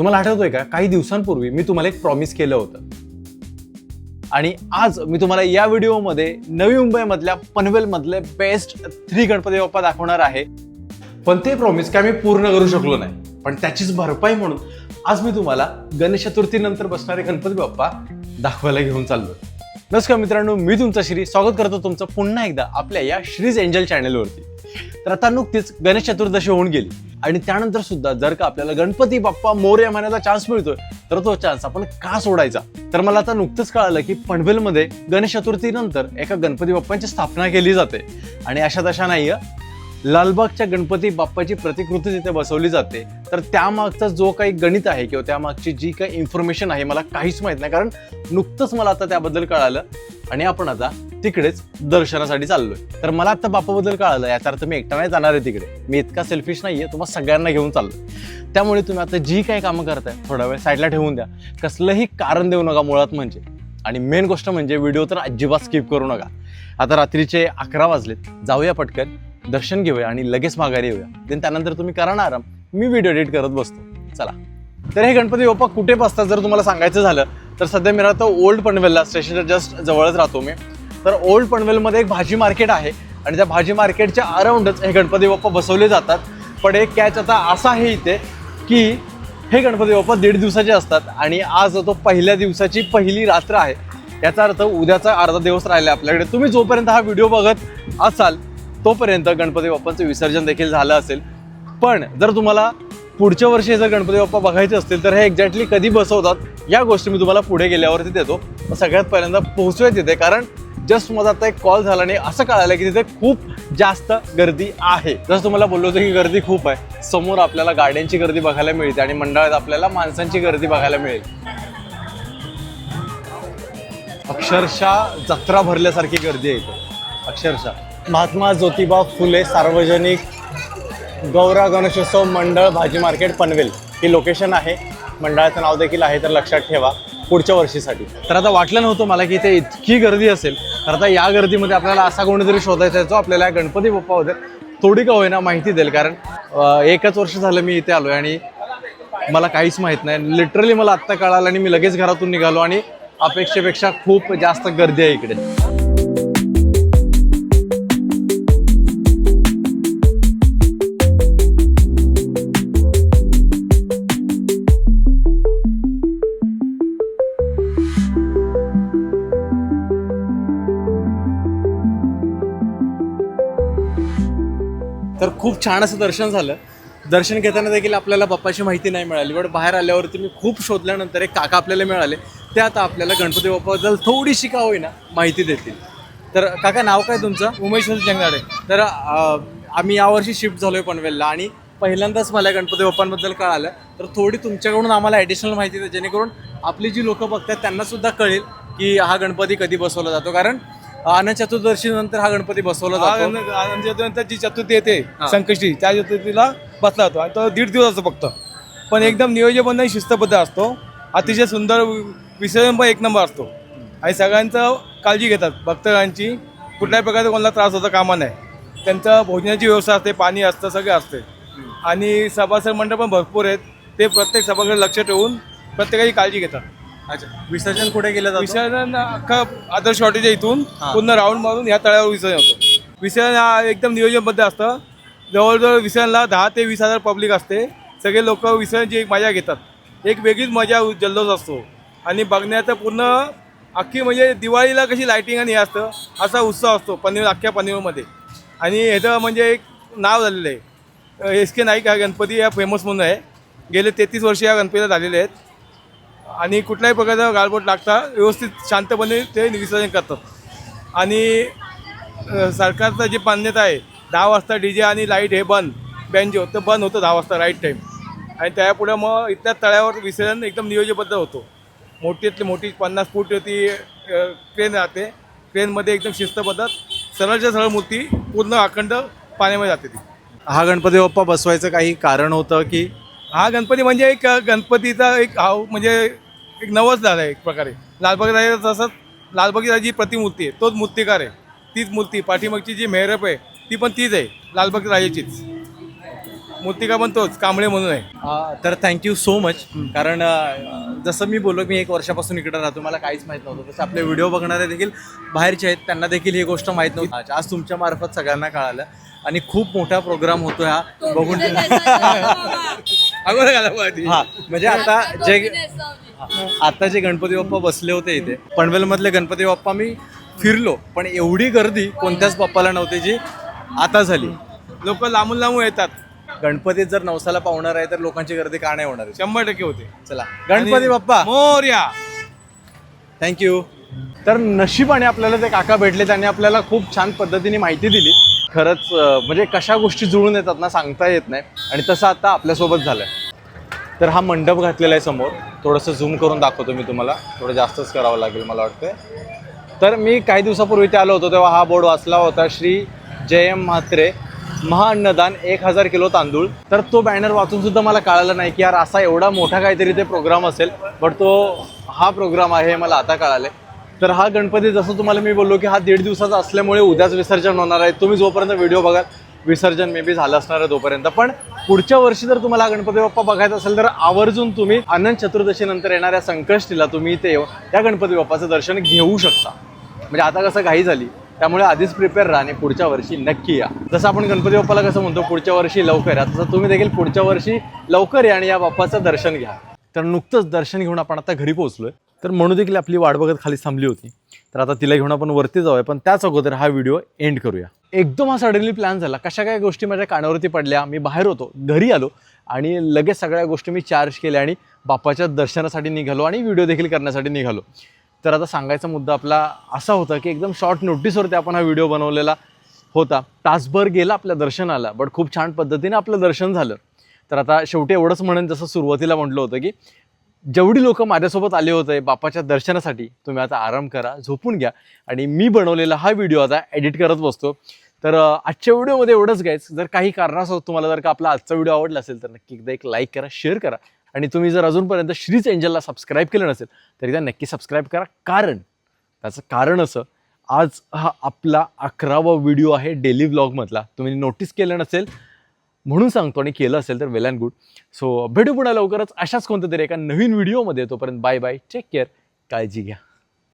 तुम्हाला आठवतोय का? काही दिवसांपूर्वी मी तुम्हाला एक प्रॉमिस केलं होतं. आणि आज मी तुम्हाला या व्हिडिओमध्ये नवी मुंबईमधल्या पनवेलमधले बेस्ट थ्री गणपती बाप्पा दाखवणार आहे. पण ते प्रॉमिस काय मी पूर्ण करू शकलो नाही. पण त्याचीच भरपाई म्हणून आज मी तुम्हाला गणेश चतुर्थीनंतर बसणारे गणपती बाप्पा दाखवायला घेऊन चाललो नमस्कार मित्रांनो मी तुमचा श्री स्वागत करतो तुमचं पुन्हा एकदा आपल्या या श्रीज एंजल चॅनेलवरती तर आता नुकतीच गणेश चतुर्दशी होऊन गेली. आणि त्यानंतर सुद्धा जर का आपल्याला गणपती बाप्पा मोरया म्हणायचा चान्स मिळतोय तर तो चान्स आपण का सोडायचा? तर मला आता नुकतंच कळालं की पनवेलमध्ये गणेश चतुर्थीनंतर एका गणपती बाप्पांची स्थापना केली जाते. आणि अशा तशा नाहीये. लालबागच्या गणपती बाप्पाची प्रतिकृती तिथे बसवली जाते. तर त्यामागचा जो काही गणित आहे किंवा त्यामागची जी काही इन्फॉर्मेशन आहे मला काहीच माहीत नाही. कारण नुकतंच मला आता त्याबद्दल कळालं आणि आपण आता तिकडेच दर्शनासाठी चाललोय. तर मला आता बाप्पाबद्दल कळालं याचा अर्थ मी एकटा नाही जाणार आहे तिकडे. मी इतका सेल्फिश नाही आहे तुम्हाला सगळ्यांना घेऊन चाललो त्यामुळे तुम्ही आता जी काही कामं करताय थोडा वेळ साईडला ठेवून द्या. कसलंही कारण देऊ नका मुळात म्हणजे. आणि मेन गोष्ट म्हणजे व्हिडिओ तर अजिबात स्किप करू नका. आता रात्रीचे अकरा वाजलेत. जाऊया पटकन. दर्शन घेऊया आणि लगेच माघारी येऊया. देन त्यानंतर तुम्ही करा ना आराम. मी व्हिडिओ एडिट करत बसतो. चला. तर हे गणपती बाप्पा कुठे बसतात जर तुम्हाला सांगायचं झालं तर सध्या मी राहतो ओल्ड पनवेलला स्टेशनच्या जस्ट जवळच राहतो मी. तर ओल्ड पनवेलमध्ये एक भाजी मार्केट आहे आणि त्या भाजी मार्केटच्या अराऊंडच हे गणपती बाप्पा बसवले जातात. पण एक कॅच आता असा आहे इथे की हे गणपती बाप्पा दीड दिवसाचे असतात आणि आज तो पहिल्या दिवसाची पहिली रात्र आहे. याचा अर्थ उद्याचा अर्धा दिवस राहिला आपल्याकडे. तुम्ही जोपर्यंत हा व्हिडिओ बघत असाल तोपर्यंत गणपती बाप्पांचं विसर्जन देखील झालं असेल. पण जर तुम्हाला पुढच्या वर्षी जर गणपती बाप्पा बघायचे असतील तर हे एक्झॅक्टली कधी बसवतात या गोष्टी मी तुम्हाला पुढे गेल्यावरती देतो. तर सगळ्यात पहिल्यांदा पोहोचूया तिथे कारण जस्ट माझा आता एक कॉल झाला आणि असं कळालं की तिथे खूप जास्त गर्दी आहे. जसं तुम्हाला बोललो होतो की गर्दी खूप आहे. समोर आपल्याला गाड्यांची गर्दी बघायला मिळते आणि मंडळात आपल्याला माणसांची गर्दी बघायला मिळेल. अक्षरशः जत्रा भरल्यासारखी गर्दी आहे इथे. अक्षरशः. महात्मा ज्योतिबा फुले सार्वजनिक गौरा गणेशोत्सव मंडळ भाजी मार्केट पनवेल. ही लोकेशन आहे. मंडळाचं नाव देखील आहे तर लक्षात ठेवा. पुढच्या वर्षीसाठी. तर आता वाटलं नव्हतं मला की इथे इतकी गर्दी असेल. तर आता या गर्दीमध्ये आपल्याला असा कोणीतरी शोधायचा आहे जो आपल्याला या गणपती बाप्पाबद्दल थोडी का होईना माहिती देईल. कारण एकच वर्ष झालं मी इथे आलो आहे आणि मला काहीच माहीत नाही. लिटरली मला आत्ता कळालं आणि मी लगेच घरातून निघालो आणि अपेक्षेपेक्षा खूप जास्त गर्दी आहे इकडे. तर खूप छान असं दर्शन झालं. दर्शन घेताना देखील आपल्याला बाप्पाची माहिती नाही मिळाली. पण बाहेर आल्यावरती मी खूप शोधल्यानंतर एक काका आपल्याला मिळाले. ते आता आपल्याला गणपती बाप्पाबद्दल थोडीशी का होईना माहिती देतील. तर काका नाव काय तुमचं? उमेश्वर जंगाडे. तर आम्ही यावर्षी शिफ्ट झालोय पनवेलला आणि पहिल्यांदाच मला गणपती बाप्पांबद्दल कळालं. तर थोडी तुमच्याकडून आम्हाला ॲडिशनल माहिती द्या जेणेकरून आपली जी लोक बघतात त्यांना सुद्धा कळेल की हा गणपती कधी बसवला जातो. कारण अनंत चतुर्दशी नंतर हा गणपती बसवला जातो. आनंद चतुर्थी जी चतुर्थी येते हा. संकष्टी त्या चतुर्थीला बसला जातो. आणि तो दीड दिवस असतो फक्त. पण एकदम नियोजनबद्ध आणि शिस्तबद्ध असतो. अतिशय सुंदर विसर्जन पण एक नंबर असतो. आणि सगळ्यांचं काळजी घेतात. भक्तांची कुठल्याही प्रकारचा कोणाला त्रास होता कामा नाही त्यांचं भोजनाची व्यवस्था असते पाणी असतं सगळं असते. आणि सभासद मंडळ पण भरपूर आहेत. ते प्रत्येक सभाकडे लक्ष ठेवून प्रत्येकाची काळजी घेतात. अच्छा. विसर्जन कुठे केलं जातं? विसर्जन अख्खा आदर्श हॉटेलच्या इथून. हा. पूर्ण राऊंड मारून ह्या तळ्यावर विसर्जन होतं. विसर्जन हा एकदम नियोजनबद्ध असतं. जवळजवळ विसर्जनला दहा ते वीस हजार पब्लिक असते. सगळे लोक विसर्जनची एक मजा घेतात. एक वेगळीच मजा जल्लोष असतो. आणि बघण्याचं पूर्ण अख्खी म्हणजे दिवाळीला कशी लायटिंग आणि हे असतं असा उत्सव असतो पनवेल अख्ख्या पनवेलमध्ये. आणि ह्याचं म्हणजे एक नाव झालेलं आहे. एस के नाईक हा गणपती या फेमस म्हणून आहे. गेले तेहतीस वर्ष या गणपतीला झालेले आहेत. आणि कुठल्याही प्रकारचा गाळबोट लागता व्यवस्थित शांतपणे ते विसर्जन करतात आणि सरकारचं जे मान्यता आहे दहा वाजता डी जे आणि लाइट हे बंद बँजो तर बंद होतं दहा वाजता राईट टाईम आणि त्यापुढे मग इथल्या तळ्यावर विसर्जन एकदम नियोजनबद्ध होतो. मोठीतली मोठी पन्नास फूट ती क्रेन राहते. क्रेनमध्ये एकदम शिस्तबद्ध सरळच्या सरळ मूर्ती पूर्ण अखंड पाण्यामध्ये जाते ती. हा गणपती बाप्पा बसवायचं काही कारण होतं की हा गणपती म्हणजे एक गणपतीचा एक हाव म्हणजे एक नवस झाला आहे एक प्रकारे. लालबाग राजाचा तसंच लालबागची जी प्रतिमूर्ती आहे तोच मूर्तिकार आहे. तीच मूर्ती पाठीमागची जी मेहरप आहे ती पण तीच आहे लालबाग राजाचीच मूर्तिकार पण तोच कांबळे म्हणून आहे. तर थँक्यू सो मच कारण जसं मी बोललो मी एक वर्षापासून इकडे राहतो मला काहीच माहीत नव्हतं. तसं आपले व्हिडिओ बघणारे देखील बाहेरचे आहेत त्यांना देखील ही गोष्ट माहीत नव्हती. आज तुमच्या मार्फत सगळ्यांना कळालं. आणि खूप मोठा प्रोग्राम होतो हा. बघून अगोदर घाला हा. म्हणजे आता जे आता जे गणपती बाप्पा बसले होते इथे पनवेलमधले गणपती बाप्पा मी फिरलो पण एवढी गर्दी कोणत्याच बाप्पाला नव्हती जी आता झाली. लोक लांबून लांबून येतात. गणपतीत जर नवसाला पावणार आहे तर लोकांची गर्दी का नाही होणार? आहे? शंभर टक्के होते. चला. गणपती बाप्पा. मोर्या. थँक्यू तर नशिबाने आपल्याला ते काका भेटले त्यांनी आपल्याला खूप छान पद्धतीने माहिती दिली. खरंच म्हणजे कशा गोष्टी जुळून येतात ना सांगता येत नाही. आणि तसं आता आपल्यासोबत झालंय. तर हा मंडप घातलेला आहे समोर. थोडंसं झूम करून दाखवतो मी तुम्हाला. थोडं जास्तच करावं लागेल मला वाटतंय. तर मी काही दिवसापूर्वी ते आलो होतो तेव्हा हा बोर्ड वाचला होता श्री जयम म्हात्रे. महाअन्नदान एक हजार किलो तांदूळ. तर तो बॅनर वाचून सुद्धा मला कळालं नाही की यार असा एवढा मोठा काहीतरी ते प्रोग्राम असेल. बट तो हा प्रोग्राम आहे हे मला आता कळाले तर हा गणपती जसं तुम्हाला मी बोललो की हा दीड दिवसाचा असल्यामुळे उद्याच विसर्जन होणार आहे. तुम्ही जोपर्यंत व्हिडिओ बघाल विसर्जन मे बी झालं असणार आहे तोपर्यंत. पण पुढच्या वर्षी जर तुम्हाला हा गणपती बाप्पा बघायचा असेल तर आवर्जून तुम्ही अनंत चतुर्दशीनंतर येणाऱ्या संकष्टीला तुम्ही इथे येऊन त्या गणपती बाप्पाचं दर्शन घेऊ शकता. म्हणजे आता कसं घाई झाली त्यामुळे आधीच प्रिपेअर राहणे आणि पुढच्या वर्षी नक्की या. जसं आपण गणपती बाप्पाला कसं म्हणतो पुढच्या वर्षी लवकर या. तसं तुम्ही देखील पुढच्या वर्षी लवकर या आणि या बाप्पाचं दर्शन घ्या. तर नुकतंच दर्शन घेऊन आपण आता घरी पोहोचलोय. तर म्हणू देखील आपली वाट बघत खाली थांबली होती. तर आता तिला घेऊन आपण वरती जाऊया पण त्याच अगोदर हा व्हिडिओ एंड करूया. एकदम हा सडनली प्लॅन झाला. कशा काय गोष्टी माझ्या कानावरती पडल्या मी बाहेर होतो घरी आलो आणि लगेच सगळ्या गोष्टी मी चार्ज केल्या आणि बाप्पाच्या दर्शनासाठी निघालो आणि व्हिडिओ देखील करण्यासाठी निघालो. तर आता सांगायचा मुद्दा आपला असा होता की एकदम शॉर्ट नोटीसवरती आपण हा व्हिडिओ बनवलेला होता. तासभर गेला आपल्या दर्शनाला बट खूप छान पद्धतीने आपलं दर्शन झालं. तर आता शेवटी एवढंच म्हणेन जसं सुरुवातीला म्हटलं होतं की जेवढी लोक माझ्यासोबत आले होते बापाच्या दर्शनासाठी तुम्ही आता आराम करा झोपून घ्या. आणि मी बनवलेला हा व्हिडिओ आता एडिट करत बसतो. तर आजच्या व्हिडिओमध्ये एवढंच गायच जर काही कारणास्तव तुम्हाला जर का आपला आजचा व्हिडिओ आवडला असेल तर नक्की एकदा एक लाईक करा शेअर करा. आणि तुम्ही जर अजूनपर्यंत श्रीच एंजलला सबस्क्राईब केलं नसेल तर एकदा नक्की सबस्क्राईब करा. कारण त्याचं कारण असं आज हा आपला अकरावा व्हिडिओ आहे डेली व्लॉगमधला तुम्ही नोटीस केलं नसेल म्हणून सांगतो आणि केलं असेल तर वेल अँड गुड सो भेटू पुन्हा लवकरच अशाच कोणत्या तरी एका नवीन व्हिडिओमध्ये तोपर्यंत बाय बाय टेक केअर काळजी घ्या.